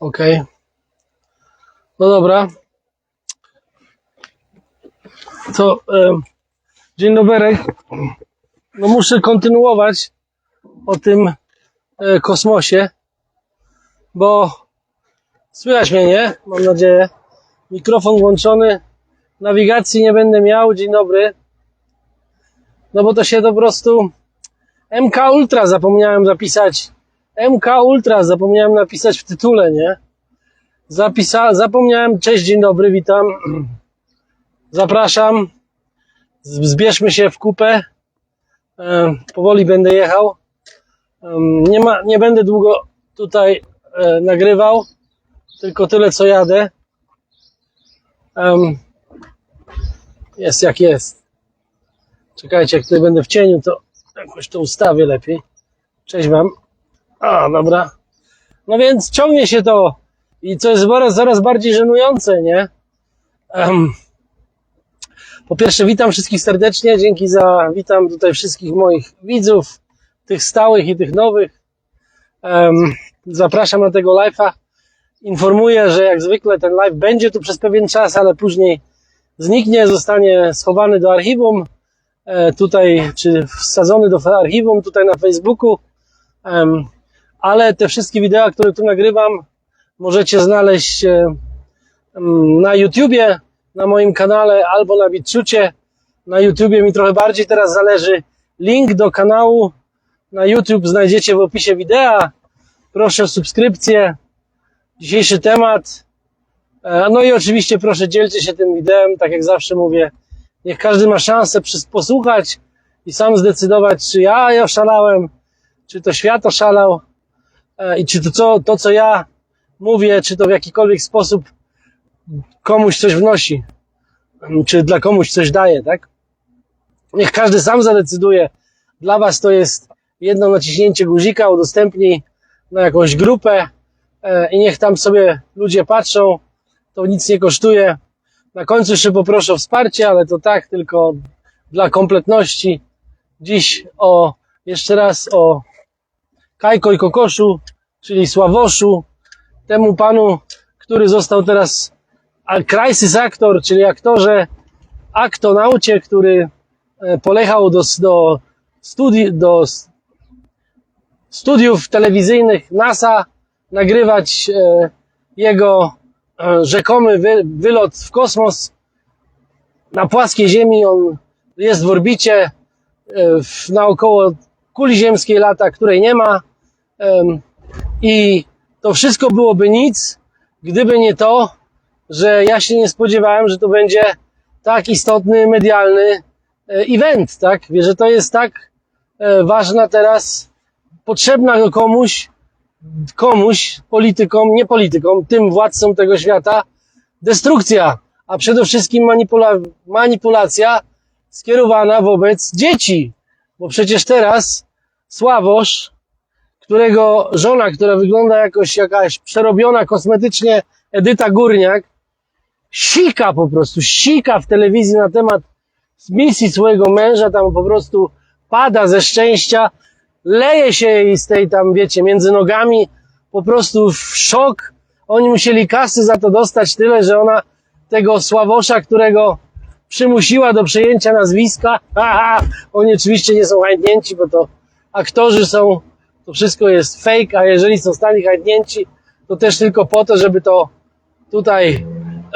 Okej. No dobra. To em, dzień dobry. No muszę kontynuować o tym e, kosmosie, bo słychać mnie, nie? Mam nadzieję. Mikrofon włączony. Nawigacji nie będę miał. Dzień dobry. No bo to się po prostu MK Ultra zapomniałem zapisać. MK Ultra zapomniałem napisać w tytule, nie? Zapisa zapomniałem. Cześć, dzień dobry, witam. Zapraszam. Zbierzmy się w kupę. E, powoli będę jechał. Nie, ma, nie będę długo tutaj e, nagrywał, tylko tyle co jadę. Jest jak jest. Czekajcie, jak tutaj będę w cieniu, to jakoś to ustawię lepiej. Cześć wam. A, dobra. No więc ciągnie się to i co jest coraz, coraz bardziej żenujące, nie? Em, po pierwsze, witam wszystkich serdecznie. Dzięki za, witam tutaj wszystkich moich widzów, tych stałych i tych nowych. Em, zapraszam na tego live'a. Informuję, że jak zwykle ten live będzie tu przez pewien czas, ale później zniknie, zostanie schowany do archiwum. E, tutaj, czy wsadzony do archiwum tutaj na Facebooku. Em, ale te wszystkie wideo, które tu nagrywam, możecie znaleźć e, na YouTubie, na moim kanale albo na BitChucie. Na YouTubie mi trochę bardziej teraz zależy. Link do kanału na YouTube znajdziecie w opisie wideo. Proszę o subskrypcję. Dzisiejszy temat. E, No i oczywiście proszę dzielcie się tym wideo, tak jak zawsze mówię. Niech każdy ma szansę posłuchać i sam zdecydować, czy ja oszalałem, czy to świat oszalał i czy to, co, to, co ja mówię, czy to w jakikolwiek sposób komuś coś wnosi, czy dla komuś coś daje, tak? Niech każdy sam zadecyduje. Dla Was to jest jedno naciśnięcie guzika, udostępnij na jakąś grupę e, i niech tam sobie ludzie patrzą. To nic nie kosztuje. Na końcu jeszcze poproszę o wsparcie, ale to tak tylko dla kompletności. Dziś o, jeszcze raz o Kajko i Kokoszu, czyli Sławoszu, temu panu, który został teraz crisis actor, czyli aktorze, aktonaucie, który e, polechał do, do, studi- do studiów telewizyjnych NASA nagrywać e, jego e, rzekomy wy, wylot w kosmos na płaskiej Ziemi. On jest w orbicie e, w, kuli ziemskiej lata, której nie ma. I to wszystko byłoby nic, gdyby nie to, że ja się nie spodziewałem, że to będzie tak istotny medialny e, event, tak? Że to jest tak e, ważna teraz, potrzebna komuś, komuś, politykom, nie politykom, tym władcom tego świata, destrukcja, a przede wszystkim manipula manipulacja skierowana wobec dzieci. Bo przecież teraz Sławosz, którego żona, która wygląda jakoś jakaś przerobiona kosmetycznie Edyta Górniak, sika po prostu, sika w telewizji na temat misji swojego męża, tam po prostu pada ze szczęścia, leje się jej z tej tam, wiecie, między nogami, po prostu w szok. Oni musieli kasy za to dostać tyle, że ona tego Sławosza, którego przymusiła do przejęcia nazwiska, haha, oni oczywiście nie są chętnięci, bo to aktorzy są, to wszystko jest fake, a jeżeli zostali chętnięci, to też tylko po to, żeby to tutaj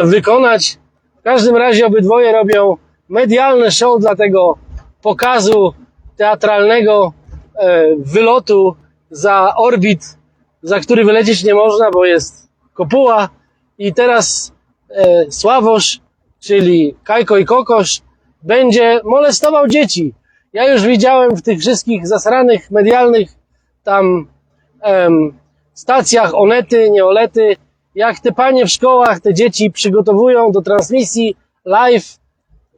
wykonać. W każdym razie obydwoje robią medialne show dla tego pokazu teatralnego e, wylotu za orbit, za który wylecieć nie można, bo jest kopuła. I teraz e, Sławosz, czyli Kajko i Kokosz, będzie molestował dzieci. Ja już widziałem w tych wszystkich zasranych medialnych tam em, stacjach Onety, Nieolety, jak te panie w szkołach te dzieci przygotowują do transmisji live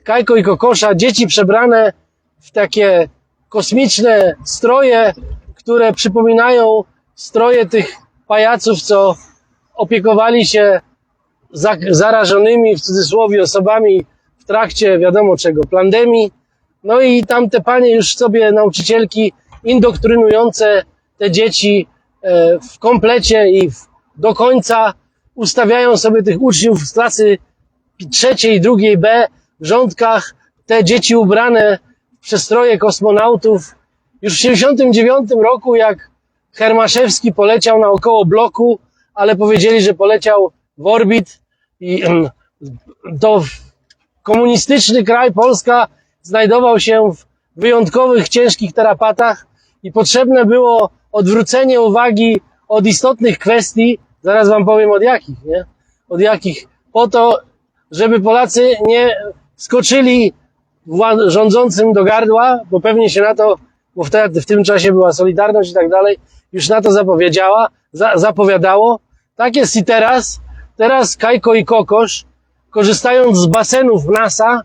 Kajko i Kokosza, dzieci przebrane w takie kosmiczne stroje, które przypominają stroje tych pajaców, co opiekowali się za, zarażonymi w cudzysłowie osobami w trakcie wiadomo czego, pandemii. No i tam te panie już sobie nauczycielki indoktrynujące te dzieci e, w komplecie i do końca ustawiają sobie tych uczniów z klasy trzeciej, drugiej B w rządkach, te dzieci ubrane w przestroje kosmonautów. Już w 79 roku, jak Hermaszewski poleciał naokoło bloku, ale powiedzieli, że poleciał w orbit i to komunistyczny kraj, Polska, znajdował się w wyjątkowych, ciężkich tarapatach i potrzebne było odwrócenie uwagi od istotnych kwestii, zaraz wam powiem od jakich, nie? Od jakich, po to, żeby Polacy nie skoczyli rządzącym do gardła, bo pewnie się na to, bo wtedy, w tym czasie była Solidarność i tak dalej, już na to zapowiedziała, za, zapowiadało. Tak jest i teraz. Teraz Kajko i Kokosz, korzystając z basenów NASA,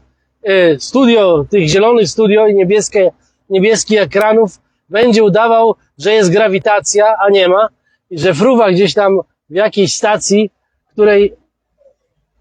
y, studio, tych zielonych studio i niebieskie, niebieskich ekranów, będzie udawał, że jest grawitacja, a nie ma, i że fruwa gdzieś tam w jakiejś stacji, której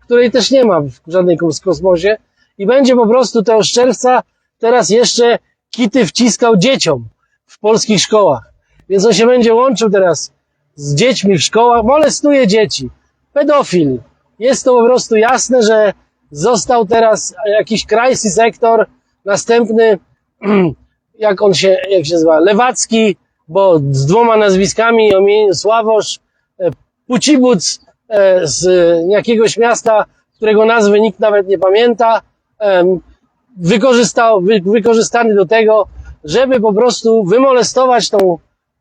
której też nie ma w żadnej kos- kosmosie i będzie po prostu tego czerwca teraz jeszcze kity wciskał dzieciom w polskich szkołach. Więc on się będzie łączył teraz z dziećmi w szkołach, molestuje dzieci. Pedofil. Jest to po prostu jasne, że został teraz jakiś crisis sektor, następny, jak on się, jak się nazywa, Lewacki, bo z dwoma nazwiskami, Sławosz, e, Pucibuc e, z jakiegoś miasta, którego nazwy nikt nawet nie pamięta, wykorzystał, wy, wykorzystany do tego, żeby po prostu wymolestować tą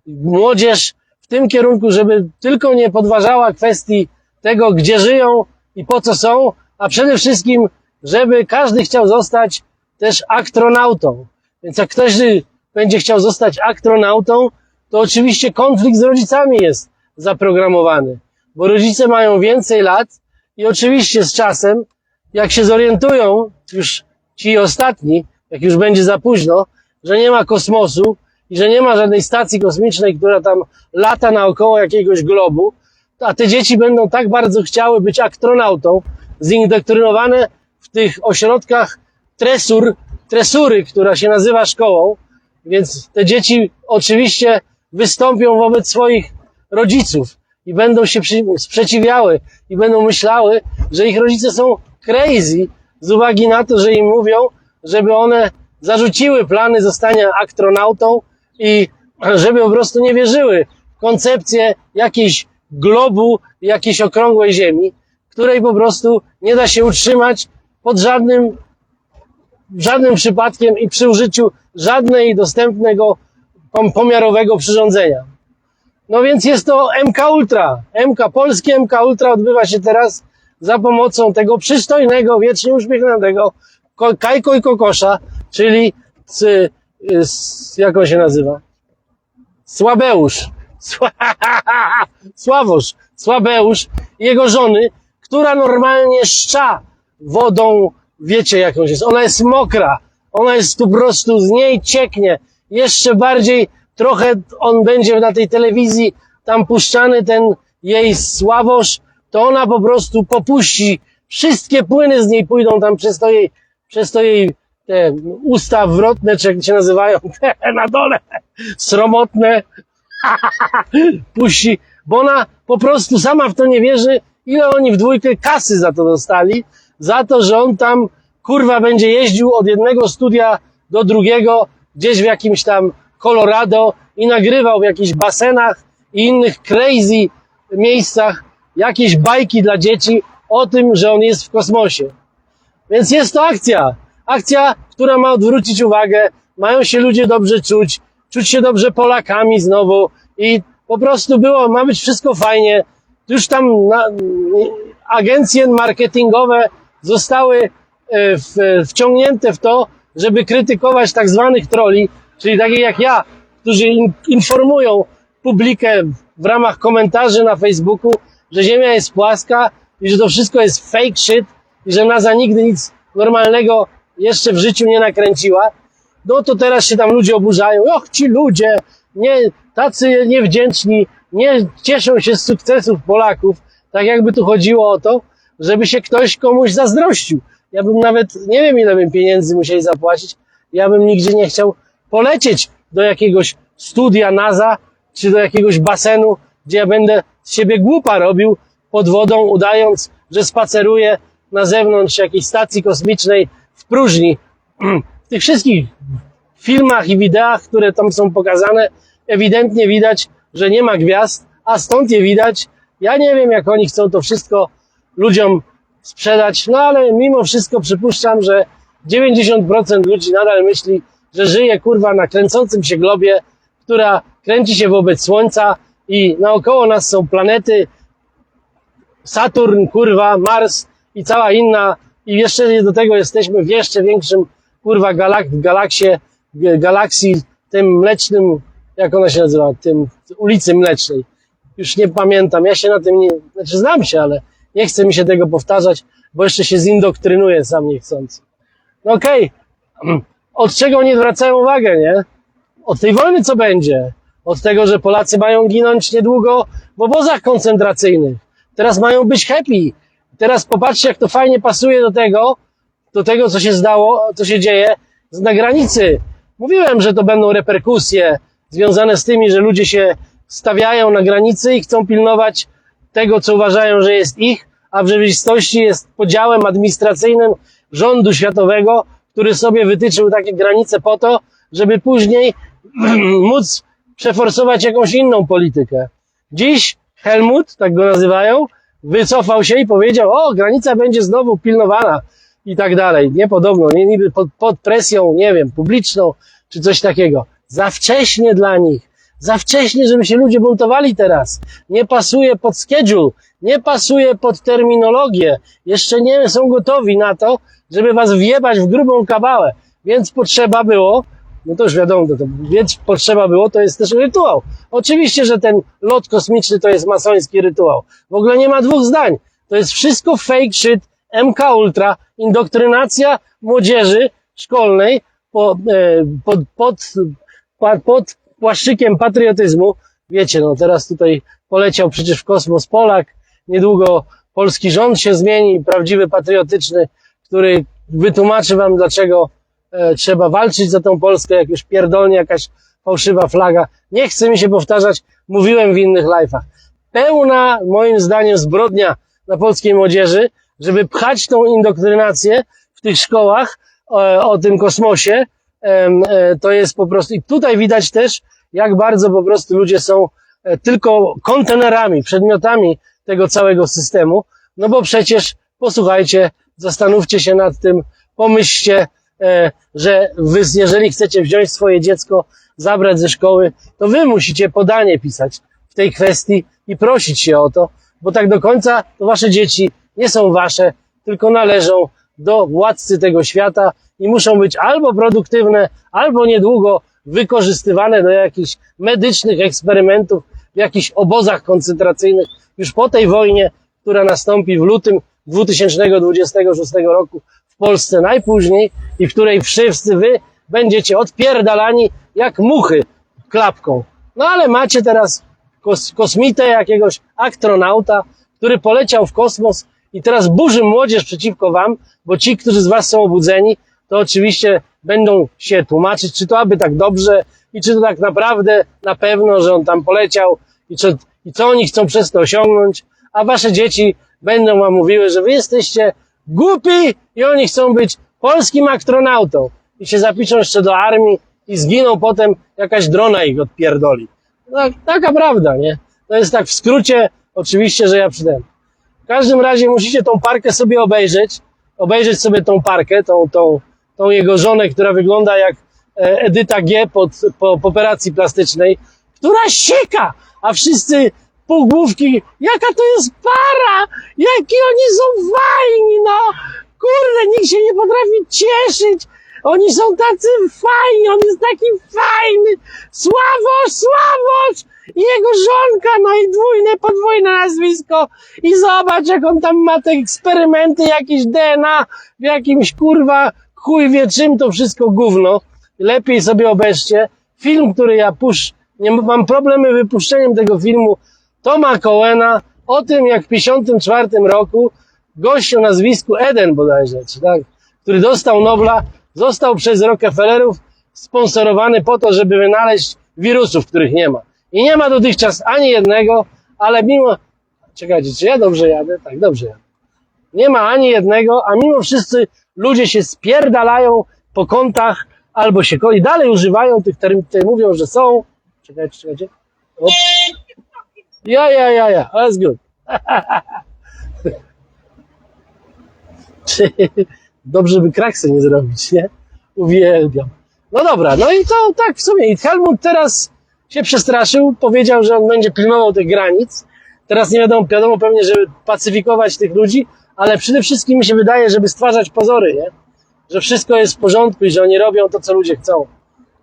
młodzież w tym kierunku, żeby tylko nie podważała kwestii tego, gdzie żyją i po co są, a przede wszystkim, żeby każdy chciał zostać też aktronautą. Więc jak ktoś będzie chciał zostać aktronautą, to oczywiście konflikt z rodzicami jest zaprogramowany, bo rodzice mają więcej lat i oczywiście z czasem, jak się zorientują, już ci ostatni, jak już będzie za późno, że nie ma kosmosu i że nie ma żadnej stacji kosmicznej, która tam lata naokoło jakiegoś globu, a te dzieci będą tak bardzo chciały być aktronautą, zindoktrynowane w tych ośrodkach tresur, tresury, która się nazywa szkołą, więc te dzieci oczywiście wystąpią wobec swoich rodziców i będą się sprzeciwiały i będą myślały, że ich rodzice są crazy z uwagi na to, że im mówią, żeby one zarzuciły plany zostania aktronautą i żeby po prostu nie wierzyły w koncepcję jakiejś globu, jakiejś okrągłej ziemi, której po prostu nie da się utrzymać pod żadnym żadnym przypadkiem i przy użyciu żadnej dostępnego pom- pomiarowego przyrządzenia. No więc jest to MK Ultra. MK, polskie MK Ultra odbywa się teraz za pomocą tego przystojnego, wiecznie uśmiechniętego Ko- Kajko i Kokosza, czyli z, z, jak on się nazywa? Słabeusz. Sła- Sławosz. Słabeusz jego żony, która normalnie szcza wodą, wiecie jakąś jest. Ona jest mokra. Ona jest po prostu, z niej cieknie. Jeszcze bardziej trochę on będzie na tej telewizji tam puszczany ten jej Sławosz, to ona po prostu popuści. Wszystkie płyny z niej pójdą tam przez to jej, przez to jej te usta wrotne, czy jak się nazywają, te na dole, sromotne, puści, bo ona po prostu sama w to nie wierzy, ile oni w dwójkę kasy za to dostali, za to, że on tam kurwa będzie jeździł od jednego studia do drugiego, gdzieś w jakimś tam Colorado i nagrywał w jakichś basenach i innych crazy miejscach jakieś bajki dla dzieci o tym, że on jest w kosmosie. Więc jest to akcja. Akcja, która ma odwrócić uwagę. Mają się ludzie dobrze czuć, czuć się dobrze Polakami znowu i po prostu było, ma być wszystko fajnie. Już tam na, agencje marketingowe zostały e, wciągnięte w to, żeby krytykować tak zwanych troli, czyli takich jak ja, którzy in, informują publikę w ramach komentarzy na Facebooku, że Ziemia jest płaska i że to wszystko jest fake shit i że NASA nigdy nic normalnego jeszcze w życiu nie nakręciła. No to teraz się tam ludzie oburzają. Och, ci ludzie, nie, tacy niewdzięczni, nie cieszą się z sukcesów Polaków. Tak jakby tu chodziło o to, żeby się ktoś komuś zazdrościł. Ja bym nawet, nie wiem ile bym pieniędzy musieli zapłacić, ja bym nigdzie nie chciał polecieć do jakiegoś studia NASA, czy do jakiegoś basenu, gdzie ja będę z siebie głupa robił pod wodą, udając, że spaceruję na zewnątrz jakiejś stacji kosmicznej w próżni. W tych wszystkich filmach i wideach, które tam są pokazane, ewidentnie widać, że nie ma gwiazd, a stąd je widać. Ja nie wiem, jak oni chcą to wszystko ludziom sprzedać, no ale mimo wszystko przypuszczam, że 90% ludzi nadal myśli, że żyje kurwa na kręcącym się globie, która kręci się wobec Słońca i naokoło nas są planety Saturn, kurwa, Mars i cała inna i jeszcze do tego jesteśmy w jeszcze większym kurwa galak galaksie, galaksji tym mlecznym, jak ona się nazywa, tym ulicy Mlecznej. Już nie pamiętam, ja się na tym nie, znaczy znam się, ale nie chcę mi się tego powtarzać, bo jeszcze się zindoktrynuję sam niechcący. No okej, od czego oni zwracają uwagę, nie? Od tej wojny co będzie? Od tego, że Polacy mają ginąć niedługo w obozach koncentracyjnych. Teraz mają być happy. Teraz popatrzcie, jak to fajnie pasuje do tego, do tego, co się zdało, co się dzieje na granicy. Mówiłem, że to będą reperkusje związane z tymi, że ludzie się stawiają na granicy i chcą pilnować tego, co uważają, że jest ich, a w rzeczywistości jest podziałem administracyjnym rządu światowego, który sobie wytyczył takie granice po to, żeby później móc przeforsować jakąś inną politykę. Dziś Helmut, tak go nazywają, wycofał się i powiedział, o, granica będzie znowu pilnowana i tak dalej. Nie podobno, nie niby pod, pod presją, nie wiem, publiczną, czy coś takiego. Za wcześnie dla nich. Za wcześnie, żeby się ludzie buntowali teraz. Nie pasuje pod schedule, nie pasuje pod terminologię. Jeszcze nie są gotowi na to, żeby was wjebać w grubą kabałę. Więc potrzeba było, no to już wiadomo, to, to, więc potrzeba było, to jest też rytuał. Oczywiście, że ten lot kosmiczny to jest masoński rytuał. W ogóle nie ma dwóch zdań. To jest wszystko fake shit, MK Ultra, indoktrynacja młodzieży szkolnej e, pod, pod, pod, pod płaszczykiem patriotyzmu. Wiecie, no teraz tutaj poleciał przecież w kosmos Polak, niedługo polski rząd się zmieni, prawdziwy patriotyczny, który wytłumaczy wam, dlaczego e, trzeba walczyć za tą Polskę, jak już pierdolnie jakaś fałszywa flaga. Nie chcę mi się powtarzać, mówiłem w innych live'ach. Pełna, moim zdaniem, zbrodnia na polskiej młodzieży, żeby pchać tą indoktrynację w tych szkołach e, o tym kosmosie, to jest po prostu, i tutaj widać też, jak bardzo po prostu ludzie są e, tylko kontenerami, przedmiotami tego całego systemu, no bo przecież, posłuchajcie, zastanówcie się nad tym, pomyślcie, e, że wy, jeżeli chcecie wziąć swoje dziecko, zabrać ze szkoły, to wy musicie podanie pisać w tej kwestii i prosić się o to, bo tak do końca to wasze dzieci nie są wasze, tylko należą do władcy tego świata i muszą być albo produktywne, albo niedługo wykorzystywane do jakichś medycznych eksperymentów w jakichś obozach koncentracyjnych już po tej wojnie, która nastąpi w lutym 2026 roku w Polsce najpóźniej i w której wszyscy wy będziecie odpierdalani jak muchy klapką. No ale macie teraz kos kosmitę, jakiegoś astronauta, który poleciał w kosmos i teraz burzy młodzież przeciwko wam, bo ci, którzy z was są obudzeni, to oczywiście będą się tłumaczyć, czy to aby tak dobrze i czy to tak naprawdę na pewno, że on tam poleciał i, czy, i co oni chcą przez to osiągnąć, a wasze dzieci będą wam mówiły, że wy jesteście głupi i oni chcą być polskim astronautą i się zapiszą jeszcze do armii i zginą potem, jakaś drona ich odpierdoli. No, taka prawda, nie? To jest tak w skrócie, oczywiście, że ja przydam. W każdym razie musicie tą parkę sobie obejrzeć, obejrzeć sobie tą parkę, tą, tą, tą jego żonę, która wygląda jak e, Edyta G pod, po, po operacji plastycznej, która sieka, a wszyscy półgłówki, jaka to jest para, jaki oni są fajni, no, kurde, nikt się nie potrafi cieszyć, oni są tacy fajni, on jest taki fajny, Sławosz, Sławosz i jego żonka, no i dwójne, podwójne nazwisko i zobacz, jak on tam ma te eksperymenty, jakieś DNA, w jakimś kurwa, chuj wie czym to wszystko gówno, lepiej sobie obejrzcie, film, który ja pusz, nie mam problemy wypuszczeniem tego filmu Toma Coena o tym, jak w 54 roku gość o nazwisku Eden bodajże, czy tak, który dostał Nobla, został przez Rockefellerów sponsorowany po to, żeby wynaleźć wirusów, których nie ma. I nie ma dotychczas ani jednego, ale mimo... Czekajcie, czy ja dobrze jadę? Tak, dobrze jadę. Nie ma ani jednego, a mimo wszyscy ludzie się spierdalają po kątach albo się i dalej używają tych terminów, które mówią, że są. Czekajcie, czekajcie. Op. Ja, ja, ja, ja, that's good. Dobrze by kraksy nie zrobić, nie? Uwielbiam. No dobra, no i to tak w sumie. I Helmut teraz się przestraszył, powiedział, że on będzie pilnował tych granic. Teraz nie wiadomo, wiadomo pewnie, żeby pacyfikować tych ludzi, ale przede wszystkim mi się wydaje, żeby stwarzać pozory, nie? Że wszystko jest w porządku i że oni robią to, co ludzie chcą.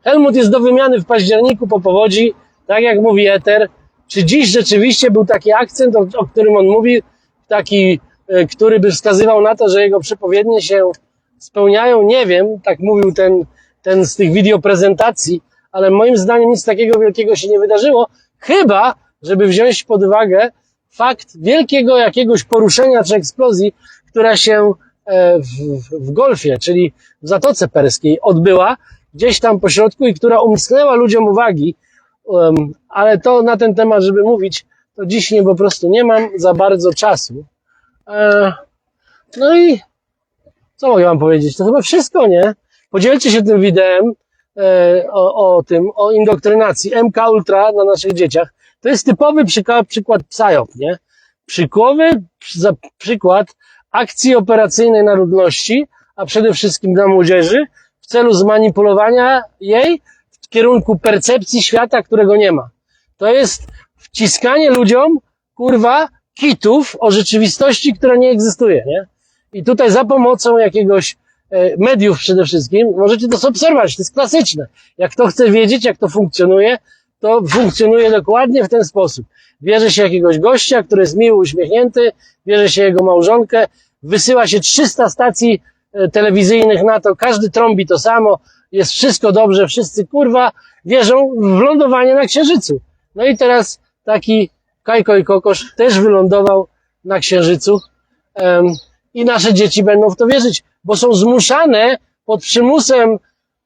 Helmut jest do wymiany w październiku po powodzi, tak jak mówi Eter. Czy dziś rzeczywiście był taki akcent, o, o którym on mówi, taki, e, który by wskazywał na to, że jego przepowiednie się spełniają? Nie wiem, tak mówił ten, ten z tych wideoprezentacji, ale moim zdaniem nic takiego wielkiego się nie wydarzyło, chyba, żeby wziąć pod uwagę fakt wielkiego jakiegoś poruszenia czy eksplozji, która się e, w, w, Golfie, czyli w Zatoce Perskiej odbyła, gdzieś tam po środku i która umknęła ludziom uwagi, um, ale to na ten temat, żeby mówić, to dziś nie po prostu nie mam za bardzo czasu. E, no i co mogę wam powiedzieć? To chyba wszystko, nie? Podzielcie się tym wideo e, o, o tym, o indoktrynacji MK Ultra na naszych dzieciach. To jest typowy przykład PSYOP, nie? Przykładowy za przykład akcji operacyjnej na ludności, a przede wszystkim na młodzieży, w celu zmanipulowania jej w kierunku percepcji świata, którego nie ma. To jest wciskanie ludziom, kurwa, kitów o rzeczywistości, która nie egzystuje, nie? I tutaj za pomocą jakiegoś e, mediów przede wszystkim, możecie to obserwować, to jest klasyczne. Jak kto chce wiedzieć, jak to funkcjonuje, to funkcjonuje dokładnie w ten sposób. Bierze się jakiegoś gościa, który jest miły, uśmiechnięty, bierze się jego małżonkę, wysyła się 300 stacji e, telewizyjnych na to, każdy trąbi to samo, jest wszystko dobrze, wszyscy kurwa wierzą w lądowanie na Księżycu. No i teraz taki Kajko i Kokosz też wylądował na Księżycu em, i nasze dzieci będą w to wierzyć, bo są zmuszane pod przymusem,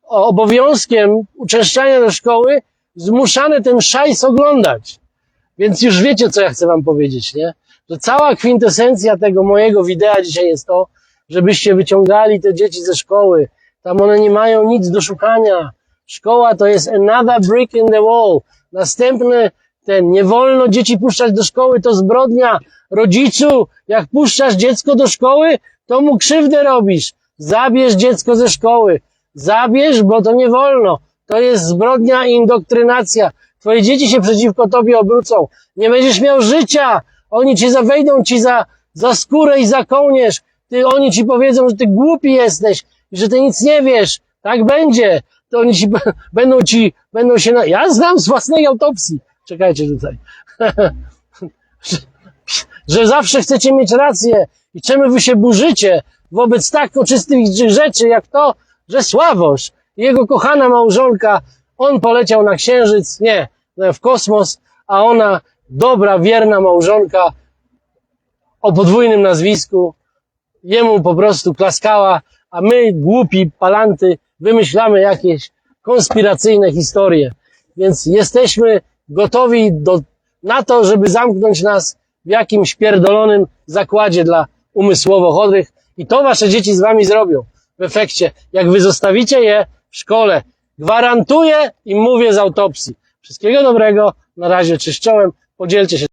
obowiązkiem uczęszczania do szkoły, zmuszane ten szajs oglądać. Więc już wiecie, co ja chcę wam powiedzieć, nie? Że cała kwintesencja tego mojego widea dzisiaj jest to, żebyście wyciągali te dzieci ze szkoły. Tam one nie mają nic do szukania. Szkoła to jest another brick in the wall. Następny ten, nie wolno dzieci puszczać do szkoły, to zbrodnia. Rodzicu, jak puszczasz dziecko do szkoły, to mu krzywdę robisz. Zabierz dziecko ze szkoły. Zabierz, bo to nie wolno. To jest zbrodnia i indoktrynacja. Twoje dzieci się przeciwko tobie obrócą. Nie będziesz miał życia. Oni cię za, wejdą ci za, za skórę i za kołnierz. Ty, oni ci powiedzą, że ty głupi jesteś i że ty nic nie wiesz. Tak będzie. To oni ci, będą ci, będą się na... Ja znam z własnej autopsji. Czekajcie tutaj. że, że zawsze chcecie mieć rację i czemu wy się burzycie wobec tak oczywistych rzeczy jak to, że Sławosz, jego kochana małżonka, on poleciał na księżyc, nie, w kosmos, a ona, dobra, wierna małżonka o podwójnym nazwisku, jemu po prostu klaskała, a my, głupi palanty, wymyślamy jakieś konspiracyjne historie. Więc jesteśmy gotowi do, na to, żeby zamknąć nas w jakimś pierdolonym zakładzie dla umysłowo chorych i to wasze dzieci z wami zrobią w efekcie, jak wy zostawicie je w szkole. Gwarantuję i mówię z autopsji. Wszystkiego dobrego, na razie czyszczołem, podzielcie się